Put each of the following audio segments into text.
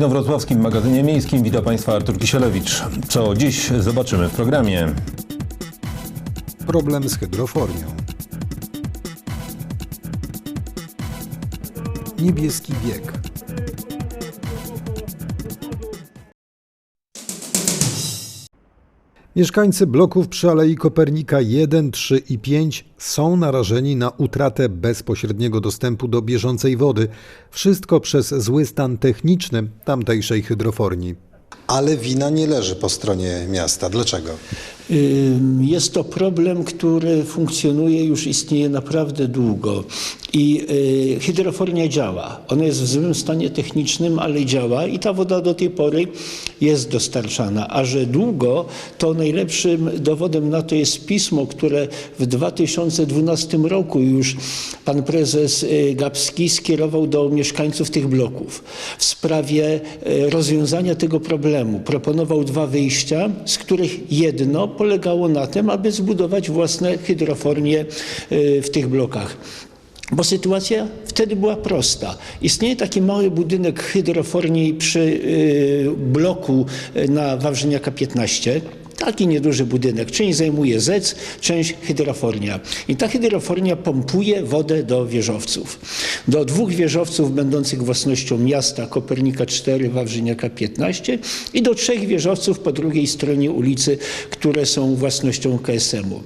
W Inowrocławskim magazynie miejskim witam Państwa Artur Kisielewicz. Co dziś zobaczymy w programie. Problem z hydrofornią. Niebieski bieg. Mieszkańcy bloków przy Alei Kopernika 1, 3 i 5 są narażeni na utratę bezpośredniego dostępu do bieżącej wody. Wszystko przez zły stan techniczny tamtejszej hydroforni. Ale wina nie leży po stronie miasta. Dlaczego? Jest to problem, który funkcjonuje, już istnieje naprawdę długo. I y, hydrofornia działa. Ona jest w złym stanie technicznym, ale działa i ta woda do tej pory jest dostarczana. A że długo, to najlepszym dowodem na to jest pismo, które w 2012 roku już pan prezes y, Gapski skierował do mieszkańców tych bloków w sprawie y, rozwiązania tego problemu. Proponował dwa wyjścia, z których jedno polegało na tym, aby zbudować własne hydrofornie y, w tych blokach. Bo sytuacja wtedy była prosta. Istnieje taki mały budynek hydroforni przy y, bloku y, na Wawrzyniaka 15. Taki nieduży budynek. Część zajmuje ZEC, część hydrofornia. I ta hydrofornia pompuje wodę do wieżowców. Do dwóch wieżowców będących własnością miasta Kopernika 4, Wawrzyniaka 15 i do trzech wieżowców po drugiej stronie ulicy, które są własnością KSM-u.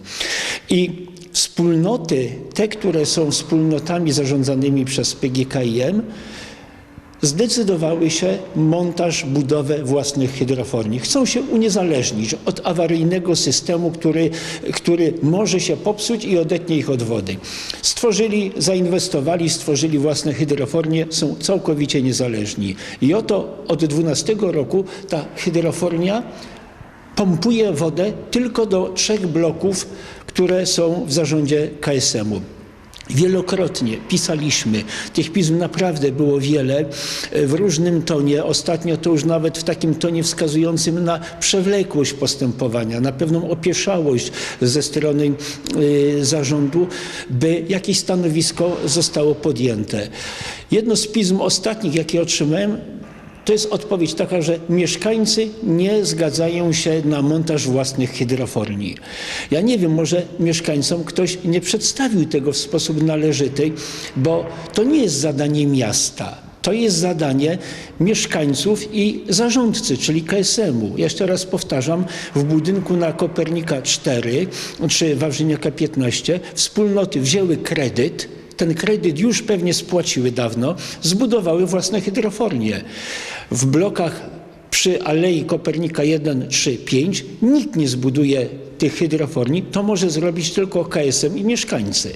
I wspólnoty, te, które są wspólnotami zarządzanymi przez PGKiM, zdecydowały się montaż, budowę własnych hydroforni. Chcą się uniezależnić od awaryjnego systemu, który, który może się popsuć i odetnie ich od wody. Stworzyli, zainwestowali, stworzyli własne hydrofornie, są całkowicie niezależni. I oto od 12 roku ta hydrofornia pompuje wodę tylko do trzech bloków, które są w zarządzie KSM-u. Wielokrotnie pisaliśmy, tych pism naprawdę było wiele, w różnym tonie. Ostatnio to już nawet w takim tonie wskazującym na przewlekłość postępowania, na pewną opieszałość ze strony y, zarządu, by jakieś stanowisko zostało podjęte. Jedno z pism ostatnich, jakie otrzymałem, to jest odpowiedź taka, że mieszkańcy nie zgadzają się na montaż własnych hydroforni. Ja nie wiem, może mieszkańcom ktoś nie przedstawił tego w sposób należyty, bo to nie jest zadanie miasta. To jest zadanie mieszkańców i zarządcy, czyli KSM-u. Jeszcze raz powtarzam, w budynku na Kopernika 4 czy Wawrzyniaka 15 wspólnoty wzięły kredyt, ten kredyt już pewnie spłaciły dawno, zbudowały własne hydrofornie. W blokach przy Alei Kopernika 1, 3, 5 nikt nie zbuduje tych hydroforni, to może zrobić tylko KSM i mieszkańcy.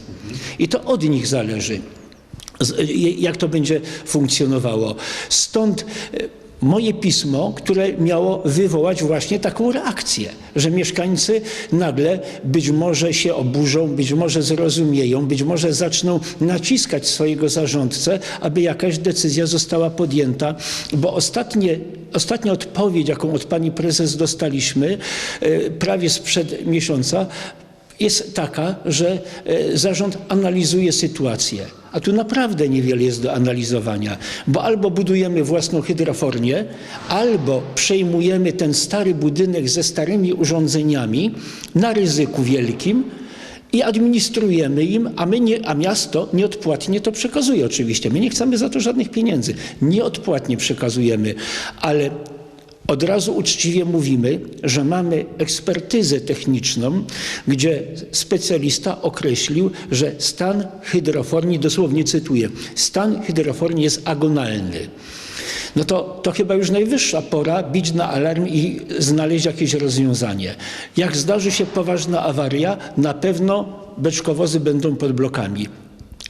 I to od nich zależy, jak to będzie funkcjonowało. Stąd e, moje pismo, które miało wywołać właśnie taką reakcję, że mieszkańcy nagle być może się oburzą, być może zrozumieją, być może zaczną naciskać swojego zarządcę, aby jakaś decyzja została podjęta, bo ostatnie, ostatnia odpowiedź, jaką od pani prezes dostaliśmy, e, prawie sprzed miesiąca, jest taka, że e, zarząd analizuje sytuację. A tu naprawdę niewiele jest do analizowania, bo albo budujemy własną hydrofornię, albo przejmujemy ten stary budynek ze starymi urządzeniami na ryzyku wielkim i administrujemy im, a, my nie, a miasto nieodpłatnie to przekazuje oczywiście. My nie chcemy za to żadnych pieniędzy. Nieodpłatnie przekazujemy, ale od razu uczciwie mówimy, że mamy ekspertyzę techniczną, gdzie specjalista określił, że stan hydroforni, dosłownie cytuję, stan hydroforni jest agonalny. No to, to chyba już najwyższa pora bić na alarm i znaleźć jakieś rozwiązanie. Jak zdarzy się poważna awaria, na pewno beczkowozy będą pod blokami.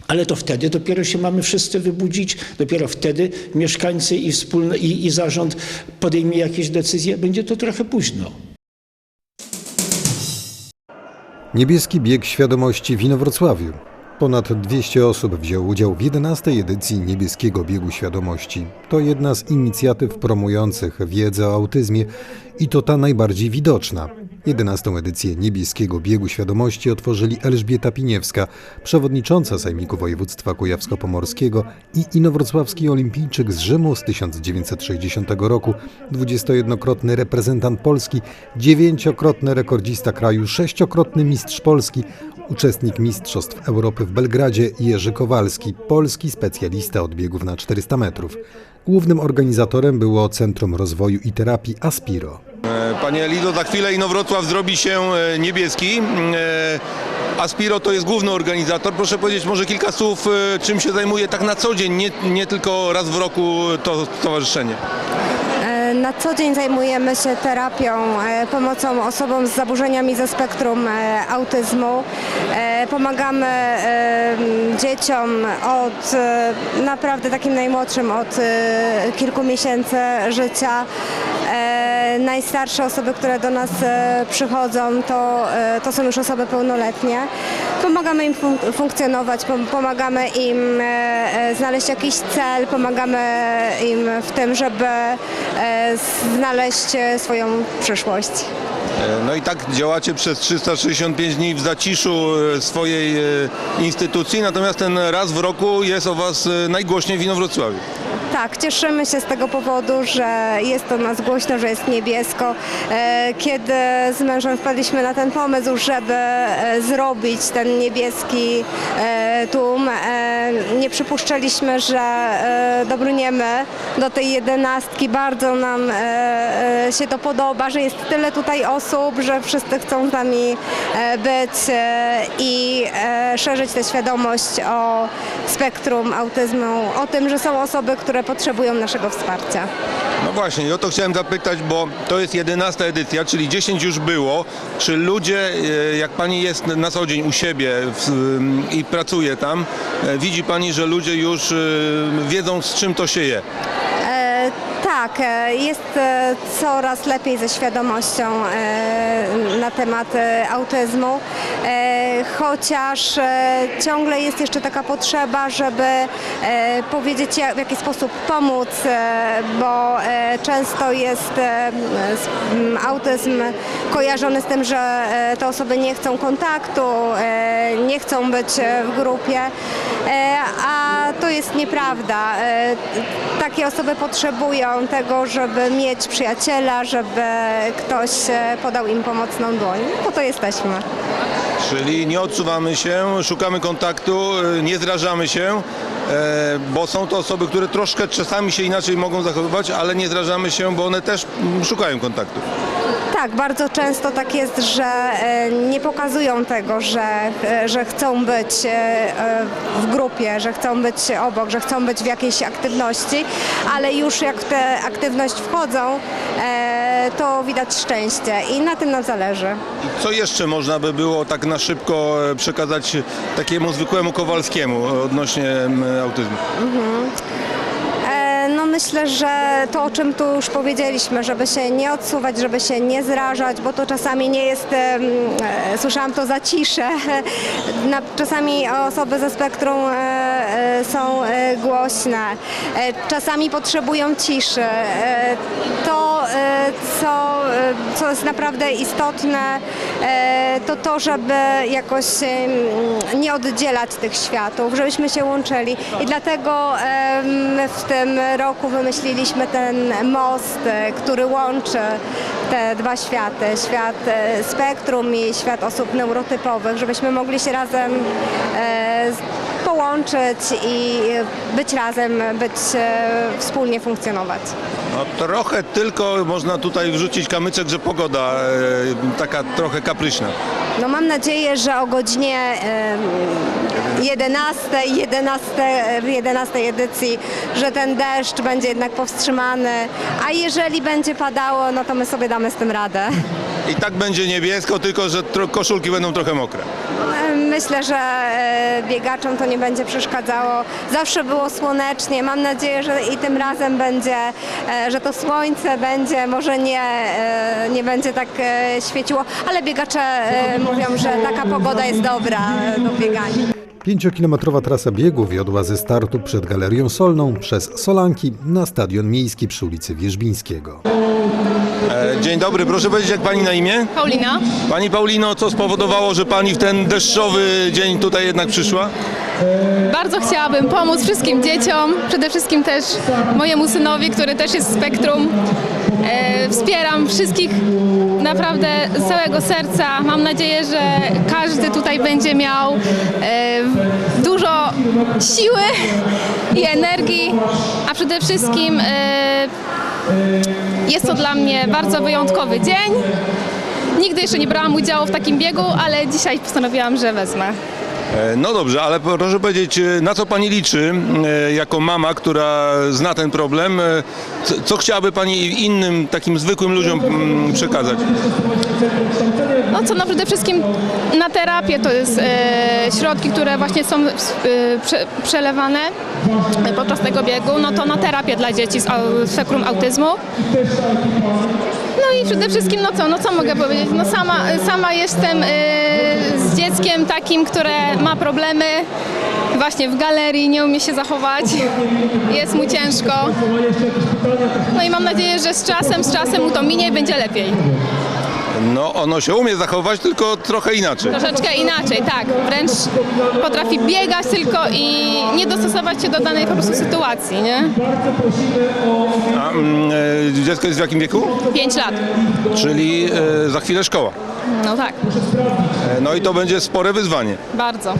Ale to wtedy dopiero się mamy wszyscy wybudzić, dopiero wtedy mieszkańcy i, wspólne, i, i zarząd podejmie jakieś decyzje. Będzie to trochę późno. Niebieski bieg świadomości w Inowrocławiu. Ponad 200 osób wzięło udział w 11 edycji Niebieskiego Biegu Świadomości. To jedna z inicjatyw promujących wiedzę o autyzmie i to ta najbardziej widoczna. 11 edycję Niebieskiego Biegu Świadomości otworzyli Elżbieta Piniewska, przewodnicząca Sejmiku Województwa Kujawsko-Pomorskiego i inowrocławski olimpijczyk z Rzymu z 1960 roku, 21-krotny reprezentant Polski, dziewięciokrotny rekordzista kraju, sześciokrotny mistrz Polski, uczestnik Mistrzostw Europy w Belgradzie Jerzy Kowalski, polski specjalista od biegów na 400 metrów. Głównym organizatorem było Centrum Rozwoju i Terapii Aspiro. E, Panie Elizo, za chwilę Inowrocław zrobi się e, niebieski. E, Aspiro to jest główny organizator. Proszę powiedzieć może kilka słów, czym się zajmuje tak na co dzień, nie, nie tylko raz w roku to stowarzyszenie. Na co dzień zajmujemy się terapią, pomocą osobom z zaburzeniami ze spektrum autyzmu. Pomagamy dzieciom od naprawdę takim najmłodszym od kilku miesięcy życia. Najstarsze osoby, które do nas e, przychodzą, to, e, to są już osoby pełnoletnie. Pomagamy im fun- funkcjonować, pom- pomagamy im e, znaleźć jakiś cel, pomagamy im w tym, żeby znaleźć swoją przyszłość. No i tak działacie przez 365 dni w zaciszu swojej instytucji, natomiast ten raz w roku jest o Was najgłośniej w Inowrocławiu. Tak, cieszymy się z tego powodu, że jest to nas głośno, że jest niebiesko. E, Kiedy z mężem wpadliśmy na ten pomysł, żeby e, zrobić ten niebieski e, tłum, nie przypuszczaliśmy, że dobrniemy do tej jedenastki. Bardzo nam się to podoba, że jest tyle tutaj osób, że wszyscy chcą z nami być i szerzyć tę świadomość o spektrum autyzmu, o tym, że są osoby, które potrzebują naszego wsparcia. No właśnie, o to chciałem zapytać, bo to jest 11 edycja, czyli 10 już było. Czy ludzie, e, jak Pani jest na co dzień u siebie i pracuje tam, e, widzi Pani, że ludzie już e, wiedzą z czym to się je? Tak, e, jest e, coraz lepiej ze świadomością e, na temat autyzmu, chociaż ciągle jest jeszcze taka potrzeba, żeby powiedzieć w jaki sposób pomóc, bo często jest autyzm kojarzony z tym, że te osoby nie chcą kontaktu, nie chcą być w grupie, a to jest nieprawda. E, Takie osoby potrzebują tego, żeby mieć przyjaciela, żeby ktoś e, podał im pomocną dłoń. Po to jesteśmy. Czyli nie odsuwamy się, szukamy kontaktu, e, nie zrażamy się, bo są to osoby, które troszkę czasami się inaczej mogą zachowywać, ale nie zrażamy się, bo one też szukają kontaktu. Tak, bardzo często tak jest, że e, nie pokazują tego, że, e, że chcą być e, w grupie, że chcą być obok, że chcą być w jakiejś aktywności, ale już jak w tę aktywność wchodzą, to widać szczęście i na tym nam zależy. Co jeszcze można by było tak na szybko przekazać takiemu zwykłemu Kowalskiemu odnośnie em, autyzmu? No myślę, że to o czym tu już powiedzieliśmy, żeby się nie odsuwać, żeby się nie zrażać, bo to czasami nie jest, e, słyszałam to za ciszę, czasami osoby ze spektrum e, e, są głośne, czasami potrzebują ciszy. To, co, co jest naprawdę istotne, to to, żeby jakoś nie oddzielać tych światów, żebyśmy się łączyli. I dlatego w tym roku wymyśliliśmy ten most, e, który łączy te dwa światy, świat e, spektrum i świat osób neurotypowych, żebyśmy mogli się razem e, połączyć i być razem, być e, wspólnie funkcjonować. No, trochę tylko można tutaj wrzucić kamyczek, że pogoda e, taka trochę kapryśna. No mam nadzieję, że o godzinie em, 11, 11, w 11 edycji, że ten deszcz będzie jednak powstrzymany, a jeżeli będzie padało, no to my sobie damy z tym radę. I tak będzie niebiesko, tylko że koszulki będą trochę mokre. Myślę, że e, biegaczom to nie będzie przeszkadzało. Zawsze było słonecznie. Mam nadzieję, że i tym razem będzie, e, że to słońce będzie, może nie, e, nie będzie tak świeciło, ale biegacze mówią, że taka pogoda jest dobra do biegania. Pięciokilometrowa trasa biegu wiodła ze startu przed Galerią Solną przez Solanki na stadion miejski przy ulicy Wierzbińskiego. E, Dzień dobry, proszę powiedzieć jak pani na imię? Paulina. Pani Paulino, co spowodowało, że pani w ten deszczowy dzień tutaj jednak przyszła? Bardzo chciałabym pomóc wszystkim dzieciom, przede wszystkim też mojemu synowi, który też jest w spektrum. E, wspieram wszystkich naprawdę z całego serca. Mam nadzieję, że każdy tutaj będzie miał e, dużo siły i energii, a przede wszystkim e, jest to dla mnie bardzo wyjątkowy dzień. Nigdy jeszcze nie brałam udziału w takim biegu, ale dzisiaj postanowiłam, że wezmę. E, No dobrze, ale proszę powiedzieć, e, na co pani liczy e, jako mama, która zna ten problem? Co, chciałaby pani innym, takim zwykłym ludziom mm, przekazać? No co, no przede wszystkim na terapię to jest e, środki, które właśnie są e, prze, przelewane podczas tego biegu, no to na terapię dla dzieci z spektrum autyzmu. No i przede wszystkim, no co, no co mogę powiedzieć, no sama, sama jestem e, dzieckiem takim, które ma problemy właśnie w galerii, nie umie się zachować, jest mu ciężko. No i mam nadzieję, że z czasem, z czasem mu to minie i będzie lepiej. No ono się umie zachować, tylko trochę inaczej. Troszeczkę inaczej, tak. Wręcz potrafi biegać tylko i nie dostosować się do danej po prostu sytuacji, nie? A mm, e, dziecko jest w jakim wieku? Pięć lat. Czyli e, za chwilę szkoła. No tak, E, No i to będzie spore wyzwanie. bardzo.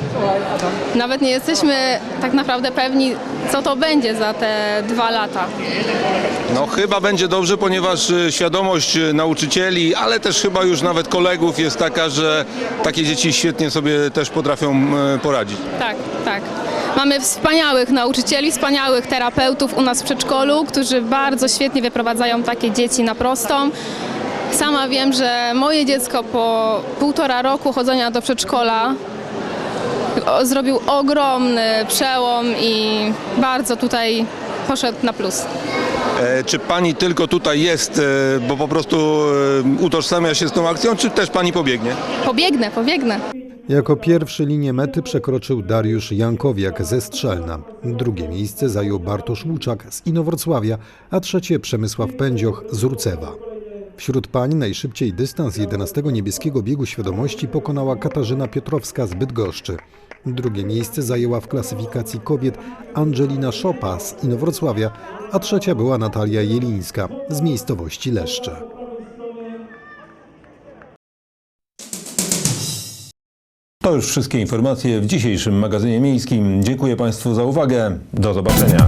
Nawet nie jesteśmy tak naprawdę pewni, co to będzie za te dwa lata. No chyba będzie dobrze, ponieważ e, świadomość e, nauczycieli, ale też chyba już nawet kolegów jest taka, że takie dzieci świetnie sobie też potrafią poradzić. Tak, tak. Mamy wspaniałych nauczycieli, wspaniałych terapeutów u nas w przedszkolu, którzy bardzo świetnie wyprowadzają takie dzieci na prostą. Sama wiem, że moje dziecko po półtora roku chodzenia do przedszkola zrobił ogromny przełom i bardzo tutaj poszedł na plus. E, Czy pani tylko tutaj jest, e, bo po prostu e, utożsamia się z tą akcją, czy też pani pobiegnie? Pobiegnę, pobiegnę. Jako pierwszy linię mety przekroczył Dariusz Jankowiak ze Strzelna. Drugie miejsce zajął Bartosz Łuczak z Inowrocławia, a trzecie Przemysław Pędzioch z Rucewa. Wśród pań najszybciej dystans 11 niebieskiego biegu świadomości pokonała Katarzyna Piotrowska z Bydgoszczy. Drugie miejsce zajęła w klasyfikacji kobiet Angelina Szopa z Inowrocławia, a trzecia była Natalia Jelińska z miejscowości Leszcze. To już wszystkie informacje w dzisiejszym magazynie miejskim. Dziękuję Państwu za uwagę. Do zobaczenia.